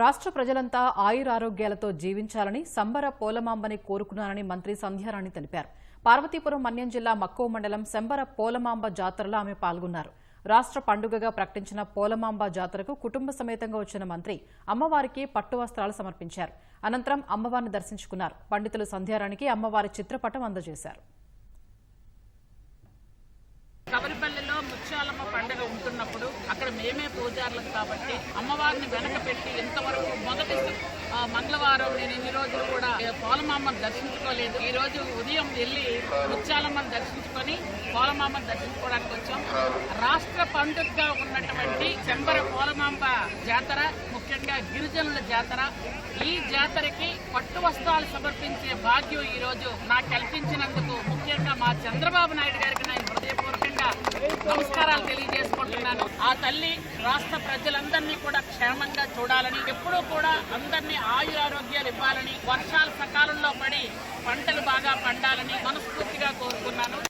రాష్ట్ర ప్రజలంతా ఆయురారోగ్యాలతో జీవించాలని సంబర పోలమాంబని కోరుకున్నానని మంత్రి సంధ్యారాణి తెలిపారు. పార్వతీపురం మన్యం జిల్లా మక్కువ మండలం శంబర పోలమాంబ జాతరలో ఆమె పాల్గొన్నారు. రాష్ట్ర పండుగగా ప్రకటించిన పోలమాంబ జాతరకు కుటుంబ సమేతంగా వచ్చిన మంత్రి అమ్మవారికి పట్టు వస్త్రాలు సమర్పించారు. అనంతరం అమ్మవారిని దర్శించుకున్నారు. పండితులు సంధ్యారాణికి అమ్మవారి చిత్రపటం అందజేశారు. కబరిపల్లిలో ముత్యాలమ్మ పండుగ ఉంటున్నప్పుడు అక్కడ మేమే పూజారులం కాబట్టి అమ్మవారిని వెనక పెట్టి ఇంతవరకు మొదటి మంగళవారం నేను ఎన్ని రోజులు కూడా పోలమామను దర్శించుకోలేదు. ఈ రోజు ఉదయం వెళ్ళి ముత్యాలమ్మను దర్శించుకొని పోలమామను దర్శించుకోవడానికి వచ్చాం. రాష్ట్ర పండుగగా ఉన్నటువంటి చెంబర పోలమాంబ జాతర ముఖ్యంగా గిరిజనుల జాతర. ఈ జాతరకి పట్టు వస్త్రాలు సమర్పించే భాగ్యం ఈ రోజు నాకు కల్పించినందుకు ముఖ్యంగా మా చంద్రబాబు నాయుడు గారికి నేను హృదయపూర్వకంగా నమస్కారాలు తెలియజేస్తాను ఆ తల్లి రాష్ట్ర ప్రజలందరినీ కూడా క్షేమంగా చూడాలని ఎప్పుడూ కూడా అందరినీ ఆయు ఆరోగ్యాలు ఇవ్వాలని వర్షాలు సకాలంలో పడి పంటలు బాగా పండాలని మనస్ఫూర్తిగా కోరుకున్నాను.